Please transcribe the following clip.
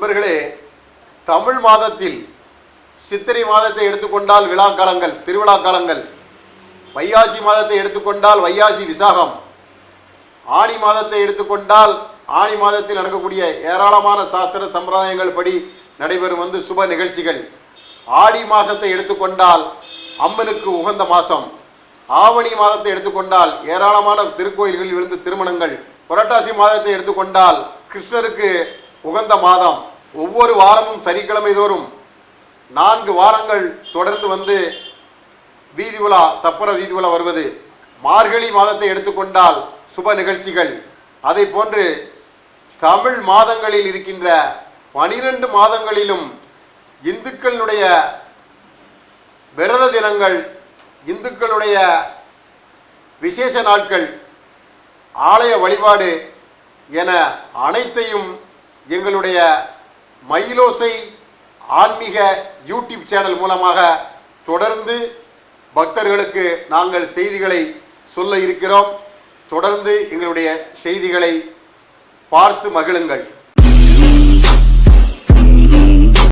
நண்பர்களே தமிழ் மாதத்தில் சித்திரை மாதத்தை எடுத்துக்கொண்டால் விழாக்காலங்கள் திருவிழா காலங்கள் வையாசி மாதத்தை எடுத்துக்கொண்டால் வையாசி விசாகம் ஆணி மாதத்தை எடுத்துக்கொண்டால் ஆணி மாதத்தில் நடக்கக்கூடிய ஏராளமான சாஸ்திர சம்பிரதாயங்கள் படி நடைபெறும் வந்து சுப நிகழ்ச்சிகள். ஆடி மாதத்தை எடுத்துக்கொண்டால் அம்மனுக்கு உகந்த மாதம். ஆவணி மாதத்தை எடுத்துக்கொண்டால் ஏராளமான திருக்கோயில்களில் விழுந்து திருமணங்கள். புரட்டாசி மாதத்தை எடுத்துக்கொண்டால் கிருஷ்ணருக்கு உகந்த மாதம். ஒவ்வொரு வாரமும் சனிக்கிழமை தோறும் நான்கு வாரங்கள் தொடர்ந்து வந்து வீதி உலா சப்பர வீதி உலா வருவது. மார்கழி மாதத்தை எடுத்துக்கொண்டால் சுப நிகழ்ச்சிகள். அதை போன்று தமிழ் மாதங்களில் இருக்கின்ற பனிரெண்டு மாதங்களிலும் இந்துக்களுடைய விரத தினங்கள் இந்துக்களுடைய விசேஷ நாட்கள் ஆலய வழிபாடு என அனைத்தையும் எங்களுடைய மயிலோசை ஆன்மீக யூடியூப் சேனல் மூலமாக தொடர்ந்து பக்தர்களுக்கு நாங்கள் செய்திகளை சொல்ல இருக்கிறோம். தொடர்ந்து எங்களுடைய செய்திகளை பார்த்து மகிழுங்கள்.